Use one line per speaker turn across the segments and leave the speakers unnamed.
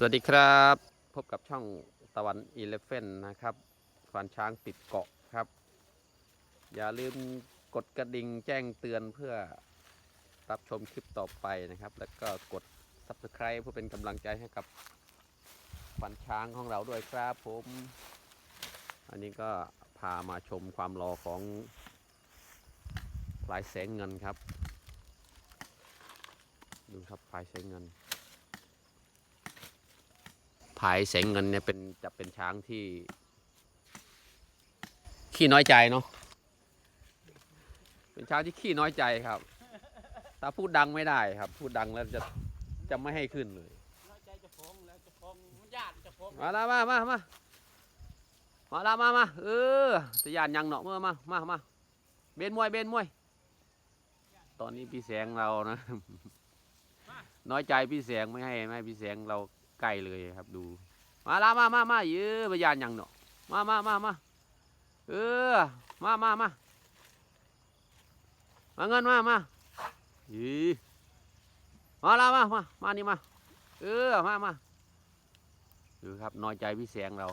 สวัสดีครับ พบกับช่องตะวันอีเลฟเฟนนะครับควานช้างติดเกาะครับ อย่าลืมกดกระดิ่งแจ้งเตือนเพื่อรับชมคลิปต่อไปนะครับ แล้วก็กด Subscribe เพื่อเป็นกำลังใจให้กับควานช้างของเราด้วยครับผม อันนี้ก็พามาชมความรอของลายแสงเงินครับ ดูครับลายแสงเงิน พายแสงเงินเนี่ยเป็นจะเป็นช้างที่ ขี้น้อยใจเนาะเป็นช้างที่ขี้น้อยใจครับ ถ้าพูดดังไม่ได้ครับ พูดดังแล้วจะจะไม่ให้ขึ้นเลย
น้อยใจจะพงแล้วจะพงมันญาติจะพง
มาละมามามามาละมามาเออจะยานยังเนาะเมื่อมามามาเบนมวยเบนมวย ตอนนี้พี่แสงเรานะ น้อยใจพี่แสงไม่ให้ไม่ให้พี่แสงเรา ใกล้เลยครับดู มาละมามามาเยอะพยานยังเนาะมามามามาเออมามามามาเงินมามายีมาละมามามานี่มาเออมามาดูครับน้อยใจพี่แสงเรา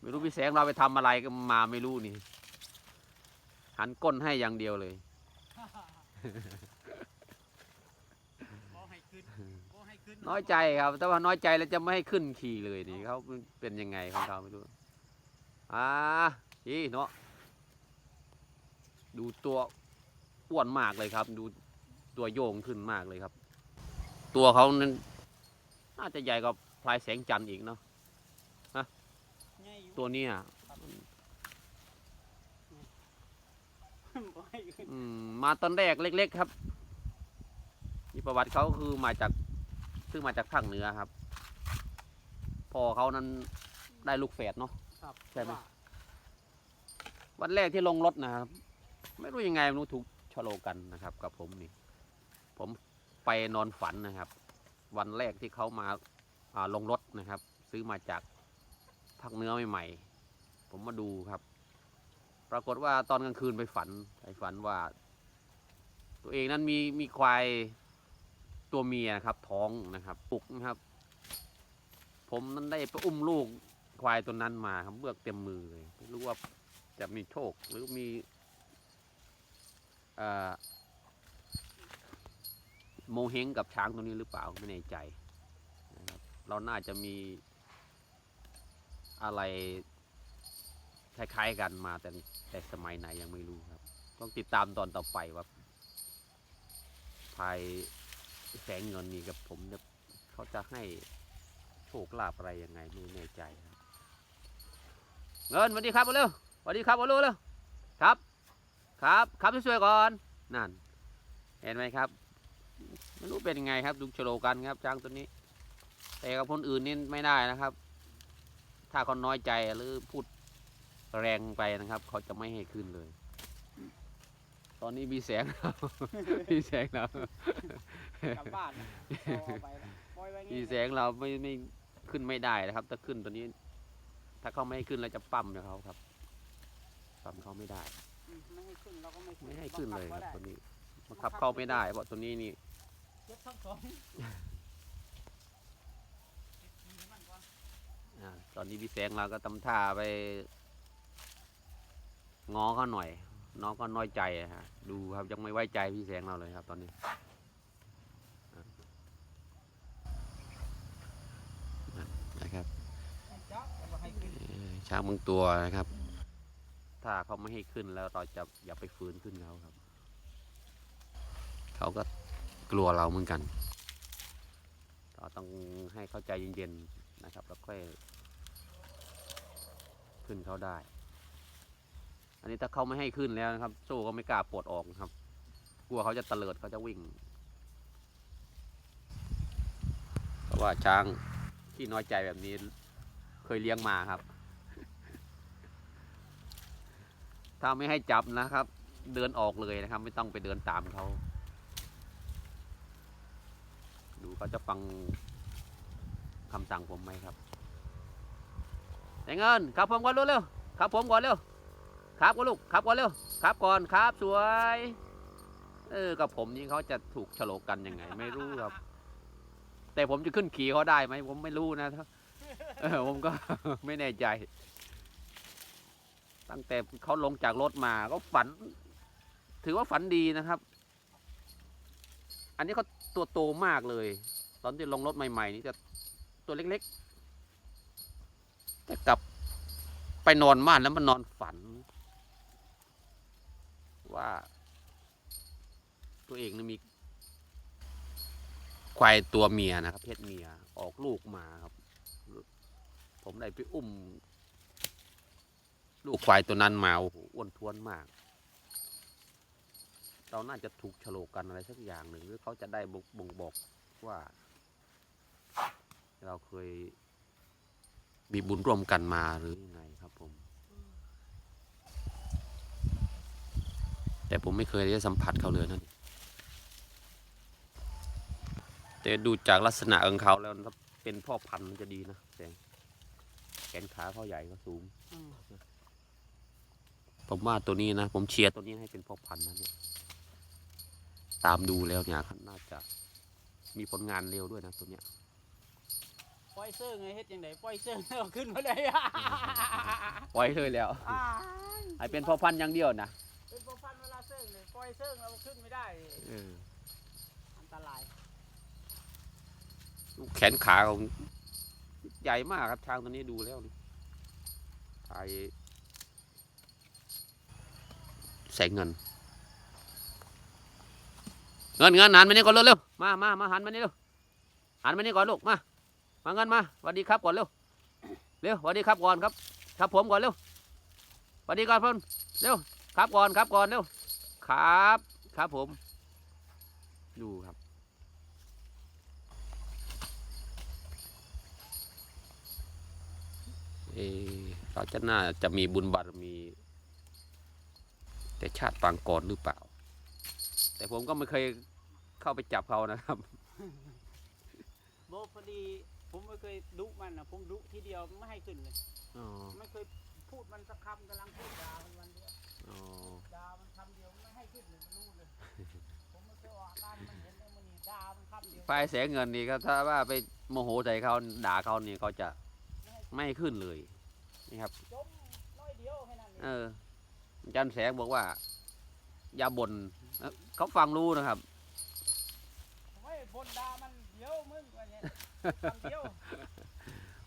ไม่รู้พี่แสงเราไปทำอะไรก็มาไม่รู้นี่หันก้นให้อย่างเดียวเลย
บ่ให้ขึ้นบ่ให้ขึ้น
น้อยใจครับ แต่ว่าน้อยใจแล้วจะไม่ให้ขึ้นขี่เลยนี่เขาเป็นยังไงของเขาไม่รู้อ่าอีเนาะดูตัวอ้วนมากเลยครับ ดูตัวโยงขึ้นมากเลยครับ ตัวเขานั้นน่าจะใหญ่กว่าพลายแสงจันทร์อีกเนาะ
ไงอยู่
ตัวเนี้ย
บ่ให้ขึ้น
อืมมาตอนแรกเล็ก ๆ ครับนี่ประวัติเขาคือมาจาก ซึ่งมาจากภาคเหนือครับพ่อเขานั้นได้ลูกแฝดเนาะ
ครับ
ใช่ไหม
ว่า
วันแรกที่ลงรถนะครับ ไม่รู้ยังไงไม่รู้ถูกชะโลกันนะครับ กับผมนี่ ผมไปนอนฝันนะครับ วันแรกที่เขามาอ่าลงรถนะครับ ซื้อมาจากภาคเหนื้อใหม่ๆผมมาดูครับ ปรากฏว่าตอนกลางคืนไปฝันไปฝันว่า ตัวเองนั้นมีมีควาย ตัวเมียครับ ท้องนะครับปลุกนะครับ ผมนั้นได้ไปอุ้มลูกควายตัวนั้นมาครับเบือกเต็มมือเลยไม่รู้ว่าจะมีโชคหรือมีอโมเฮงกับช้างตัวนี้หรือเปล่าไม่แน่ใจนะครับเราน่าจะมีอะไรคล้ายๆกันมาแต่แต่สมัยไหนยังไม่รู้ครับ ต้องติดตามตอนต่อไปว่าภาย แสงเงินนี่กับผมจะเขาจะให้โชคลาภอะไรยังไงไม่แน่ใจครับเงินสวัสดีครับมาเร็วสวัสดีครับโอลูเร็วครับ ครับ ครับสวยๆก่อนนั่น เห็นไหมครับไม่รู้เป็นยังไงครับดูโฉลกันครับช้างตัวนี้แต่กับคนอื่นนี่ไม่ได้นะครับ ถ้าเขาน้อยใจหรือพูดแรงไปนะครับ เขาจะไม่ให้ขึ้นเลย ตอนนี้มีแสงแล้วมีแสงแล้ว
กลับบ้านนะเอาไปละปล่อยไว้
มี
งี้
แสงเราไม่ไม่ขึ้นไม่ได้นะครับ ถ้าขึ้นตัวนี้ ถ้าเขาไม่ให้ขึ้นเราจะปั้มกับเขาครับปั้มเขาไม่ได้
อืมไม่ให้ขึ้นเราก็ไม่ขึ้น
ไม่ให้ขึ้นเลยครับ
บัง
ตัว
ได้
นี้บังคับเข้าไม่ได้เพราะตัวนี้นี่
เจ็บทั้งสองมันก่อน
อ่าตอนนี้พี่แสงเราก็ทำท่าไปง้อเขาหน่อย น้องก็น้อยใจอะฮะ ดูครับยังไม่ไว้ใจพี่แสงเราเลยครับ ตอนนี้อะนะครับ
จ๊อกเอาให้ขึ้น
เอ่อ ช้างบางตัวนะครับ ถ้าเขาไม่ให้ขึ้นแล้วเราจะอย่าไปฝืนขึ้นเขาครับ เขาก็กลัวเราเหมือนกัน เราต้องให้เขาใจเย็นๆนะครับ แล้วค่อยขึ้นเขาได้ อันนี้ถ้าเขาไม่ให้ขึ้นแล้วนะครับ โซ่ก็ไม่กล้าปลดออกนะครับ กลัวเขาจะเตลิดเขาจะวิ่งเพราะว่าช้างที่น้อยใจแบบนี้เคยเลี้ยงมาครับ ถ้าไม่ให้จับนะครับ เดินออกเลยนะครับ ไม่ต้องไปเดินตามเขาดูเขาจะฟังคำสั่งผมไหมครับแต่เงินครับผมก่อนเร็วๆครับผมก่อนเร็วครับก่อนลูกครับก่อนเร็วครับก่อนครับสวย เออกับผมนี่เขาจะถูกฉลกกันยังไง ไม่รู้ครับ แต่ผมจะขึ้นขี่เขาได้ไหมผมไม่รู้นะเออผมก็ไม่แน่ใจ ตั้งแต่เขาลงจากรถมาก็ฝัน ถือว่าฝันดีนะครับ อันนี้เขาตัวโตมากเลย ตอนที่ลงรถใหม่ ๆ นี่จะตัวเล็กๆแต่กลับไปนอนบ้านแล้วมันนอนฝัน ว่า ตัวเองนี่มีควายตัวเมียนะครับเพศเมียออกลูกมาครับ ผมได้ไปอุ้ม ลูกควายตัวนั้นมาโอ้โหอ้วนท้วนมาก เราน่าจะถูกโฉลกกันอะไรสักอย่างหนึ่งหรือเขาจะได้บ่งบอกว่า เราเคยมีบุญร่วมกันมาหรือยังไงครับผม แต่ผมไม่เคยได้สัมผัสเขาเลยนั่นแต่ดูจากลักษณะของเขาแล้วเป็นพ่อพันธุ์มันจะดีนะแสงแขนขาเขาใหญ่เขาสูง ผมว่าตัวนี้นะ ผมเชียร์ตัวนี้ให้เป็นพ่อพันธุ์นะเนี่ยตามดูแล้วเนี่ยน่าจะมีผลงานเร็วด้วยนะตัวเนี้ย
ปล่อยเสื้อไงเฮ็ดยังไงปล่อยเสื้อเอาขึ้นมาเลยอะ
ปล่อยเลยแล้ว
อ้าย
ให้เป็นพ่อพันธุ์อย่างเดียวนะ
เป็นพวกฟันเวลาเสื้อเลยปล่อยเสื้อเราขึ้นไม่ได้
เออ
อันตราย
แขนขาของใหญ่มากครับช้างตัวนี้ดูแล้วนี่ถ่าย แสงเงิน เงินเงินหันมานี่ก่อนเร็วเร็วมามามาหันมานี่เร็วหันมานี่ก่อนลูกมามาเงินมาสวัสดีครับก่อนเร็วเร็วสวัสดีครับก่อนครับ ครับผมก่อนเร็วสวัสดีก่อนเพิ่นเร็วครับก่อนครับก่อนเร็วครับ ครับผม ดูครับเออเราจะน่าจะมีบุญบารมี แต่ชาติปางก่อนหรือเปล่า แต่ผมก็ไม่เคยเข้าไปจับเขานะครับ
โบพอดีผมไม่เคยดุมันนะผมดุทีเดียวไม่ให้ขึ้นเลย
อ๋อ
ไม่เคยพูดมันสักคำกำลังพูดด่ามันวันเดียว
อ๋อ
ด่ามันคำเดียวไม่ให้ขึ้นเลยมันรู้เลยผมไม่เคยออกอาการมันเห็นแล้วมันนี่ด่ามันคำเดียว
ไฟแสงเงินนี่ก็ถ้าว่าไปโมโหใส่เขาด่าเขานี่เขาจะไม่ให้ขึ้นเลยนี่ครับ
จมน้อยเดียวแค่นั้นเอง
เอออาจันแสงบอกว่า อย่าบ่นเอ้อเขาฟังรู้นะครับ
ไม่บนด่ามันเดียวมึงว่าเนี่ยคำเดียว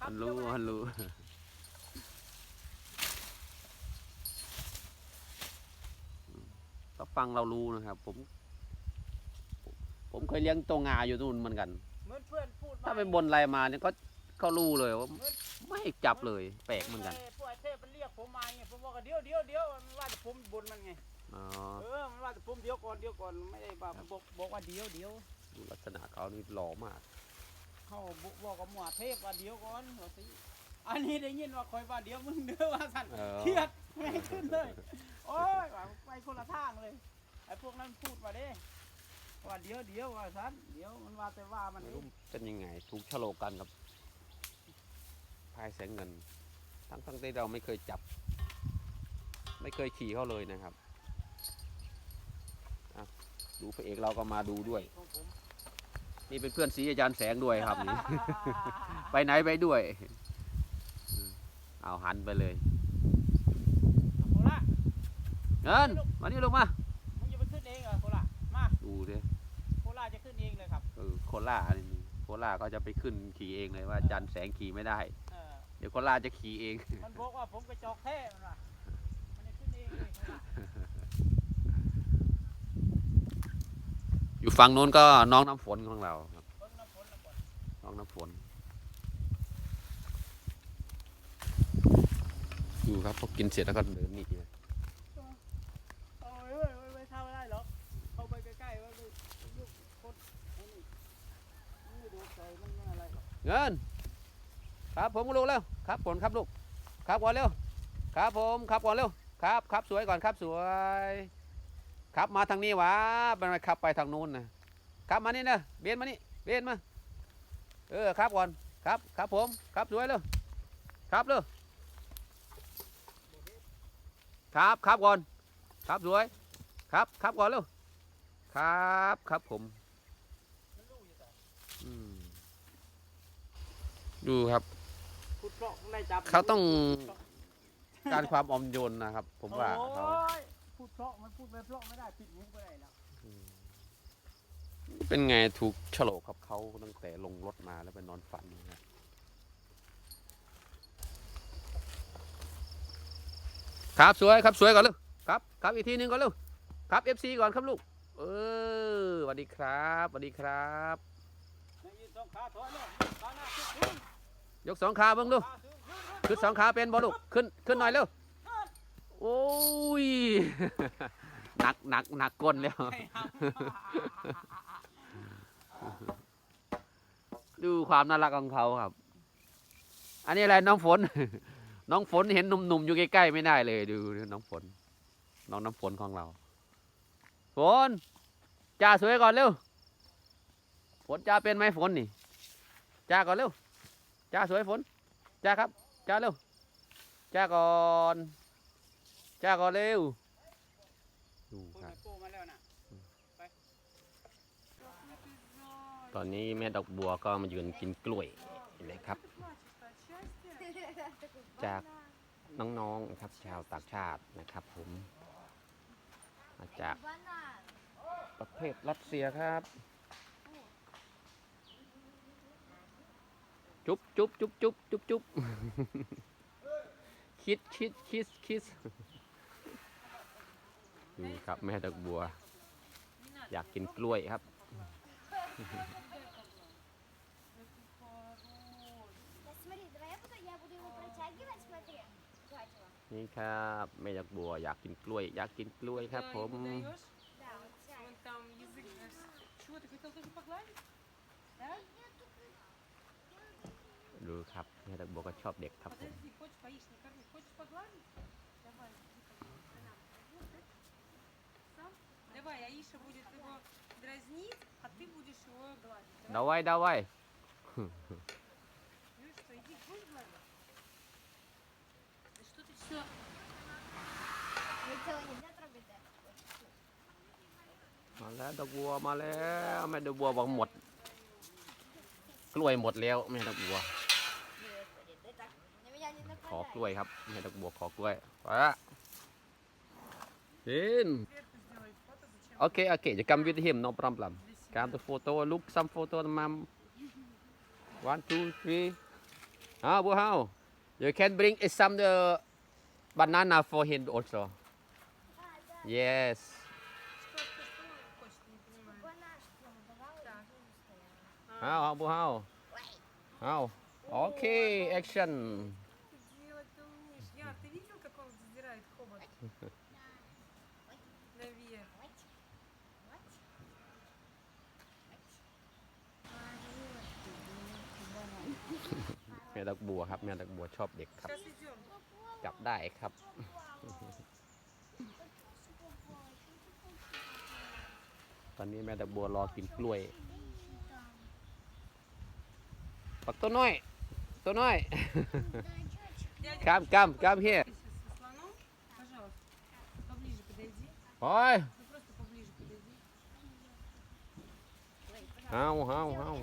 มัน
คำเดี
รู้
ยว
มันรู้ก็ฟังเรารู้นะครับ ผม ผมเคยเลี้ยงตัวงาอยู่นู่นเหมือนกัน
เหมือนเพื่อนพูดม
ถ้าไปบนอะไรมาเนี่ยเขาเขารู้เลยว่าไม่ให้จับเลย แปลกเหมือนกัน
พวกไอ้เทพมันเรียกผมมาไงผมบอกว่าเดี๋ยวเดี๋ยวเดี๋ยวมันว่าจะผมบนมันไง
อ๋อ
เออมันว่าจะผมเดี๋ยวก่อนเดี๋ยวก่อนไม่ได้บอกบอกบอกว่าเดี๋ยวเดี๋ยว
ดูลักษณะเขานี่หล่อมาก
เขาบอกบอกกับหมวดเทพว่าเดี๋ยวก่อนว่าสิอันนี้ได้ยินว่าคอยว่าเดี๋ยวมึงเด้อว่าสั่น
เออ
เครียดไม่ให้ขึ้นเลย โอ้ยว่าไปคนละทางเลยไอ้พวกนั้นพูดมาเด้ว่าเดี๋ยวเดี๋ยวว่าสั่นเดี๋ยวมันว่าแต่ว่ามัน
ไม่
เอ
รู้
ง
เป็นยังไงถูกฉลกกันกับพายแสงเงิน ทั้งทั้งที่เราไม่เคยจับ ไม่เคยขี่เขาเลยนะครับอะดูพระเอกเราก็มาดูด้วย
ของผม
นี่เป็นเพื่อนสีอาจารย์แสงด้วยครับนี่ไปไหนไปด้วยอืมเอาหันไปเลย
โคราช
เงินมานี่ลงมา
มึงจะไปขึ้นเองเหรอโคราชมา
ดูดิ
โคราชจะขึ้นเองเลยครับ
เออโคล่านี่โคล่าเขาจะไปขึ้นขี่เองเลยว่าอาจารย์แสงขี่ไม่ได้
เออ
เดี๋ยวโคล่าจะขี่เอง
มันบอกว่าผมกระจอกแท้มันว่ามันจะขึ้นเองเลยโคราช
อยู่ฝั่งโน้นก็น้องน้ำฝนของเราครับ
เบิ่งน้ำฝนน้ำฝน
น้องน้ำฝนดูครับพอกินเสร็จแล้วก็เดินหนีเลย
เอาไว้ไว้ไว้ไว้เข้าไม่ได้หรอกเข้าไปใกล้ๆไว้ไปยุบคนไอ้นี่มันไม่ดูใจมันไม่อะไรหรอก
เงิน ครับผมลูกเร็ว ครับผมครับลูกครับก่อนเร็วครับผมครับก่อนเร็วครับครับสวยก่อนครับสวย ครับมาทางนี้วะเป็นไรครับไปทางนู้นนะครับมานี่นะเบียนมานี่เบียนมาเออครับก่อนครับครับผมครับสวยเร็วครับเร็วครับครับก่อนครับสวย ครับครับก่อนเร็วครับครับผมดูครับ
เพราะได้จับ
เขาต้องการความอ่อนโยนนะครับ ผมว่าเขา
โอ้ยพูดเพราะมันพูดไม่เพราะไม่ได้ปิดหูไม่ได้แล้ว
เป็นไงถูกโฉลกกับเขาตั้งแต่ลงรถมาแล้วไปนอนฝันนะครับครับสวยครับสวยก่อนลูกครับ ครับอีกทีหนึงก่อนลูกครับ FC ก่อนครับลูก เออสวัสดีครับสวัสดีครับ
ใน ย
กสองขาเบ้งลู
ขึ้น
สองขาเป็นบอลูกขึ้นขึ้นหน่อยเร็วโอ้ยหนักหนักหนักก้นแล้ว ดูความน่ารักของเขาครับ อันนี้อะไรน้องฝน น้องฝนเห็นหนุ่มๆอยู่ใกล้ๆไม่ได้เลยดูน้องฝน น้องน้ำฝนของเรา ฝนจ้าสวยก่อนเร็ว ฝนจ้าเป็นไหมฝนนี่จ้าก่อนเร็ว จ้าสวยฝนจ้าครับจ้าเร็วจ้าก่อนจ้าก่อนเร็วดูครับตอนนี้แม่ดอกบัวก็มายืนกินกล้วยเนะครับ จากน้องๆครับชาวต่างชาตินะครับ ผมมาจากประเทศรัสเซียครับ จุ๊บจุ๊บจุ๊บจุ๊บจุ๊บจุ๊บ คิดคิดคิดคิดดูครับแม่ดอกบัว อยากกินกล้วยครับ
Да смотри, давай я буду, я буду его протягивать, смотри. Дятела.
นี่ครับแม่ดอกบัวอยากกินกล้วย อยากกินกล้วยครับ ผม
даешь,
Да, вот тянет.
вон там язык. Чего, ты хотел тоже погладить? Да?
ดูครับแม่ดอกบัวก็ชอบเด็กครับผม
Подожди, хочешь поешь, не корми. Хочешь погладить? Давай, иди ко мне. На. Сам? Давай, Аиша будет его дразнить, а ты будешь его гладить.
ดาไว้ดาไว้
Ну и что, иди, будешь гладить? Да что ты все?
Этого нельзя трогать, да?
มาแล้วดอกบัวมาแล้วแม่ดอกบัวบอกหมด กล้วยหมดแล้วแม่ดอกบัว ขอกล้วยครับไม่ใช่ดอกบัวขอกล้วยว้าเห็นโอเคโอเคจะกำวิดหิมนอ
ปรำปลำ
การตัวโฟโต้ลุกซัมโฟโต้มัม one two three อ้าวบัวเฮา you can bring some the banana for him also yes How, how, how? How? Okay, action.
Наверх.
вот, вот, вот.
แม่ดอกบัวครับแม่ดอกบัวชอบเด็กครับ
Сейчас идем.
จับได้ครับ ตอนนี้แม่ดอกบัวรอกินกล้วย ปักตัวน้อย ตัวน้อย
Дядя,
Come, come, come here.
Со слоном,
Ой!
Ау, ау, ау.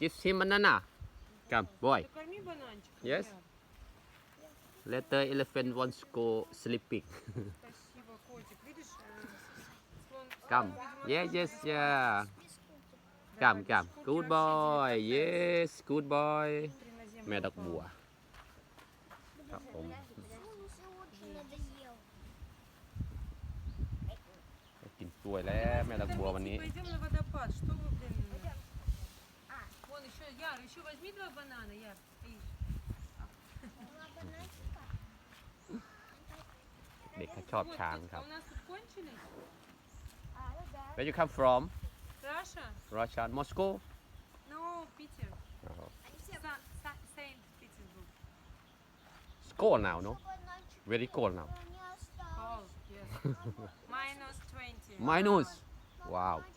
Give him banana. Come, boy. Yes.
Let
the elephant wants go sleeping. Come. Yeah, yes, yeah. come come good boy yes good boy แม่ดอกบัว ครับผม
Ужас, очень надоел.
กินกล้วยแล้วแม่ดอกบัววันนี้
Пойдем на водопад. Что вы, блин?
А.
Вон еще, Яр, еще возьми два банана, Яр. Ишь.
Была бананчика.
เด็กเขาชอบ
Вот,
ช้าง
вот,
ครั
а
บ
у нас тут кончились?
А, ну да.
where you come from
Russia?
Russia and Moscow?
No, Peter.
Oh. Sa
Sa Saint Petersburg.
It's cold now, no? Very cold now.
Cold, yes. Minus 20.
Minus? Uh-huh. Wow.